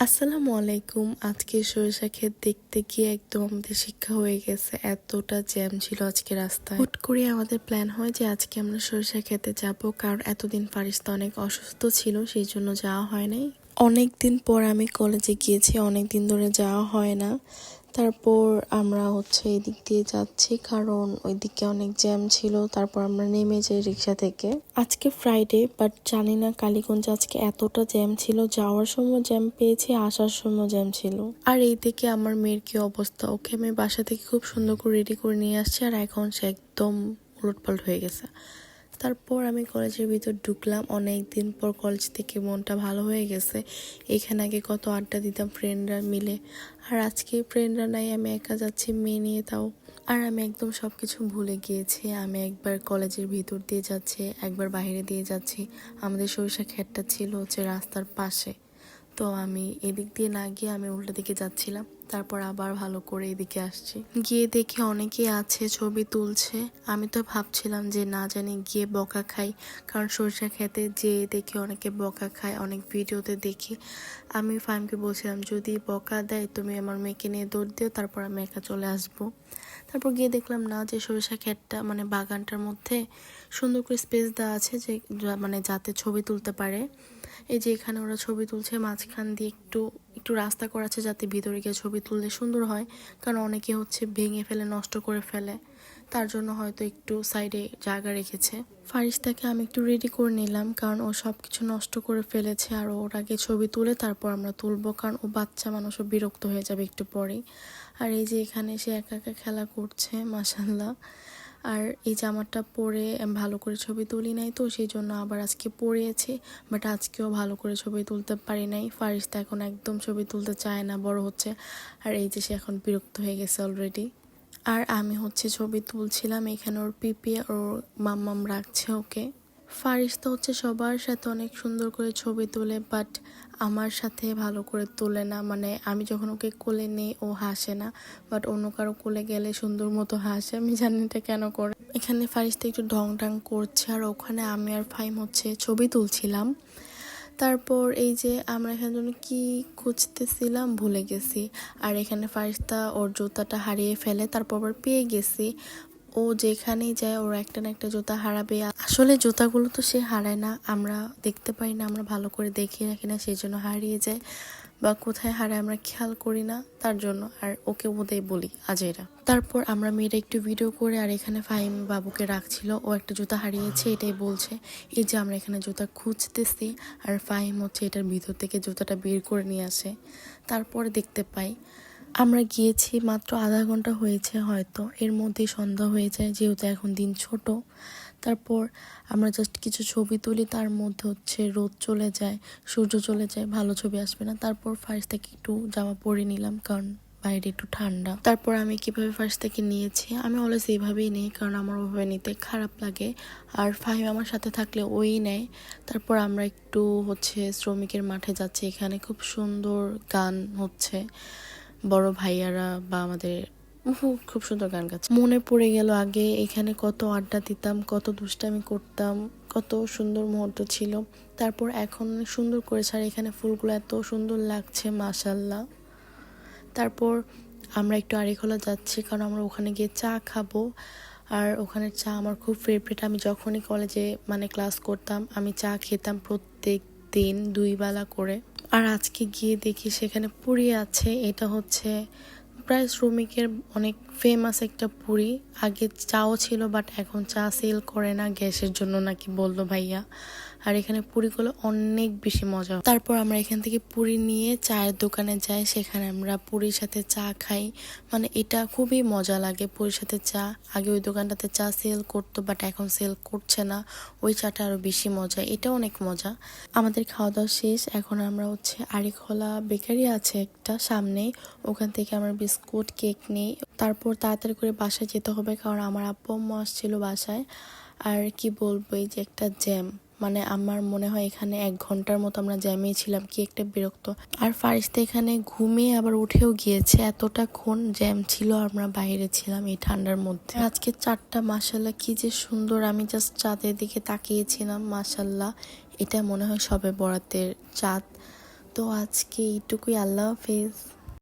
আসসালামু আলাইকুম। আজকে সরিষা ক্ষেত দেখতে গিয়ে একদম আমাদের শিক্ষা হয়ে গেছে। এতটা জ্যাম ছিল আজকে রাস্তায়। হুট করে আমাদের প্ল্যান হয় যে আজকে আমরা সরিষা খেতে যাব। কারণ এতদিন ফারিস্তা অনেক অসুস্থ ছিল, সেই জন্য যাওয়া হয় নাই। অনেক দিন পর আমি কলেজে গিয়েছি অনেক দিন ধরে যাওয়া হয় না। তারপর আমরা হচ্ছে এদিক দিয়ে যাচ্ছি, কারণ ওইদিকে অনেক জ্যাম ছিল, তারপর আমরা নেমে যাই রিক্সা থেকে। আজকে ফ্রাইডে বাট জানি না কালীগঞ্জ আজকে এতটা জ্যাম ছিল, যাওয়ার সময় জ্যাম পেয়েছি, আসার সময় জ্যাম ছিল। আর এইদিকে আমার মেয়ের কি অবস্থা? ওকে আমি বাসা থেকে খুব সুন্দর করে রেডি করে নিয়ে আসছি, আর এখন সে একদম উলটপালট হয়ে গেছে। তারপর আমি কলেজের ভিতর ঢুকলাম। অনেক দিন পর কলেজ থেকে মনটা ভালো হয়ে গেছে। এখানে আগে কত আড্ডা দিতাম ফ্রেন্ডরা মিলে। আর আজকে ফ্রেন্ডরা নাই, আমি একা যাচ্ছি, মেয়ে নিয়ে তাও। আর আমি একদম সব কিছু ভুলে গিয়েছি। আমি একবার কলেজের ভিতর দিয়ে যাচ্ছি, একবার বাইরে দিয়ে যাচ্ছি। আমাদের সরিষা খেটটা ছিল হচ্ছে রাস্তার পাশে। তো আমি এদিক দিয়ে না গিয়ে আমি উল্টো দিকে যাচ্ছিলাম। তারপর আবার ভালো করে এদিকে আসছি। গিয়ে দেখি অনেকেই আছে, ছবি তুলছে। আমি তো ভাবছিলাম যে না জানি গিয়ে বকা খাই, কারণ সরষা খেতে যে দেখি অনেকে বকা খায়, অনেক ভিডিওতে দেখি। আমি ফাইমকে বলছিলাম, যদি বকা দেয়, তুমি আমার মেয়েকে নিয়ে দৌড় দিও, তারপর আমি একা চলে আসব। তারপর গিয়ে দেখলাম না, যে সরিষা ক্ষেতটা মানে বাগানটার মধ্যে সুন্দর করে স্পেস দেওয়া আছে যে মানে যাতে ছবি তুলতে পারে। এই যে এখানে ওরা ছবি তুলছে, মাঝখান দিয়ে একটু একটু রাস্তা করা আছে যাতে ভিতরে গিয়ে ছবি তুললে সুন্দর হয়, কারণ অনেকে হচ্ছে ভেঙে ফেলে, নষ্ট করে ফেলে। তার জন্য হয়তো একটু সাইডে জায়গা রেখেছে। ফারিস্তাকে আমি একটু রেডি করে নিলাম, কারণ ও সব কিছু নষ্ট করে ফেলেছে আর ওর আগে ছবি তুলে তারপর আমরা তুলবো, কারণ ও বাচ্চা মানুষও বিরক্ত হয়ে যাবে একটু পরেই। আর এই যে এখানে সে একা একা খেলা করছে মাসাল্লাহ আর এই জামাটা পরে ভালো করে ছবি তুলি নাই তো, সেই জন্য আবার আজকে পরিয়েছি বাট আজকেও ভালো করে ছবি তুলতে পারি নাই। ফারিস্তা এখন একদম ছবি তুলতে চায় না, বড় হচ্ছে। আর এই যে সে এখন বিরক্ত হয়ে গেছে অলরেডি আর আমি হচ্ছে ছবি তুলছিলাম, এখানে ওর পিপি, ওর মাম্মাম রাখছে ওকে। ফারিস্তা হচ্ছে সবার সাথে অনেক সুন্দর করে ছবি তোলে বাট আমার সাথে ভালো করে তোলে না। মানে আমি যখন ওকে কোলে নেই, ও হাসে না। বাট অন্য কারও কোলে গেলে সুন্দর মতো হাসে, আমি জানি এটা কেন করে। এখানে ফারিস্তা একটু ঢং ঢং করছে, আর ওখানে আমি আর ফাইম হচ্ছে ছবি তুলছিলাম। তারপর এই যে আমরা এখানে জন্য কী খুঁজতেছিলাম, ভুলে গেছি। আর এখানে ফারিস্তা ওর জুতাটা হারিয়ে ফেলে, তারপর আবার পেয়ে গেছি। ও যেখানেই যায়, ওর একটা না একটা জুতা হারাবে। আসলে জুতাগুলো তো সে হারায় না, আমরা দেখতে পাই না, আমরা ভালো করে দেখি রাখি না সেই জন্য হারিয়ে যায়। বা কোথায় হারায় আমরা খেয়াল করি না, তার জন্য আর ওকে ওদের বলি আজেরা। তারপর আমরা মেয়েরা একটু ভিডিও করে আর এখানে ফাহিম বাবুকে রাখছিল, ও একটা জুতা হারিয়েছে, এটাই বলছে। এই যে আমরা এখানে জুতা খুঁজতেছি আর ফাহিম হচ্ছে এটার ভিতর থেকে জুতাটা বের করে নিয়ে আসে। তারপরে দেখতে পাই, আমরা গিয়েছি মাত্র আধা ঘণ্টা হয়েছে হয়তো, এর মধ্যেই সন্ধ্যা হয়ে যায়, যেহেতু এখন দিন ছোট। তারপর আমরা জাস্ট কিছু ছবি তুলি, তার মধ্যে হচ্ছে রোদ চলে যায়, সূর্য চলে যায়, ভালো ছবি আসবে না। তারপর ফার্স্ট থেকে একটু জামা পরে নিলাম, কারণ বাইরে একটু ঠান্ডা। তারপর আমি কীভাবে ফার্স্ট থেকে নিয়েছি, আমি অলওয়েজ এইভাবেই নিই, কারণ আমার ওভাবে নিতে খারাপ লাগে। আর ফাহিম আমার সাথে থাকলে ওই নেয়। তারপর আমরা একটু হচ্ছে শ্রমিকের মাঠে যাচ্ছি, এখানে খুব সুন্দর গান হচ্ছে। বড় ভাইয়ারা বা আমাদের খুব সুন্দর গান গাচ্ছে। মনে পড়ে গেল আগে, এখানে কত আড্ডা দিতাম, কত দুষ্টামি করতাম, কত সুন্দর মুহূর্ত ছিল। তারপর এখন সুন্দর করেছে আর এখানে ফুলগুলো এত সুন্দর লাগছে মাশাল্লাহ তারপর আমরা একটু আড়িখোলা যাচ্ছি, কারণ আমরা ওখানে গিয়ে চা খাব। আর ওখানে চা আমার খুব ফেভারিট আমি যখনই কলেজে মানে ক্লাস করতাম, আমি চা খেতাম প্রত্যেক দিন দুই বেলা করে। আর আজকে গিয়ে দেখি সেখানে পুরি আছে, এটা হচ্ছে প্রায় শ্রমিকের অনেক ফেমাস একটা পুরি। আগে চাও ছিল বাট এখন চা সেল করে না, গ্যাসের জন্য নাকি বলল ভাইয়া। আর এখানে পুরিগুলো অনেক বেশি মজা। তারপর আমরা এখান থেকে পুরি নিয়ে চায়ের দোকানে যাই, সেখানে আমরা পুরীর সাথে চা খাই। মানে এটা খুবই মজা লাগে পুরীর সাথে চা। আগে ওই দোকানটাতে চা সেল করতো বাট এখন সেল করছে না। ওই চাটা আরও বেশি মজা এটা অনেক মজা। আমাদের খাওয়া দাওয়া শেষ, এখন আমরা হচ্ছে আরিখোলা বেকারি আছে একটা সামনে ওখান থেকে আমরা বিস্কুট, কেক নিই। তারপর তাড়াতাড়ি করে বাসায় যেতে হবে, কারণ আমার আব্বু আম্মু আসছিল বাসায়। আর কি বলব, এই যে একটা জ্যাম মানে আমার মনে হয় এখানে এক ঘণ্টার মতো আমরা জ্যামেই ছিলাম, কি একটা বিরক্ত। আর ফারিস্তা এখানে ঘুমিয়ে আবার উঠেও গিয়েছে, এতটা ক্ষণ জ্যাম ছিল, আমরা বাইরে ছিলাম এই ঠান্ডার মধ্যে। আজকে চারটা মাসাল্লাহ কি যে সুন্দর, আমি জাস্ট চাঁদের দিকে তাকিয়েছিলাম মাসাল্লাহ এটা মনে হয় সবে বরাতের চাঁদ। তো আজকে এইটুকুই, আল্লাহ হাফেজ।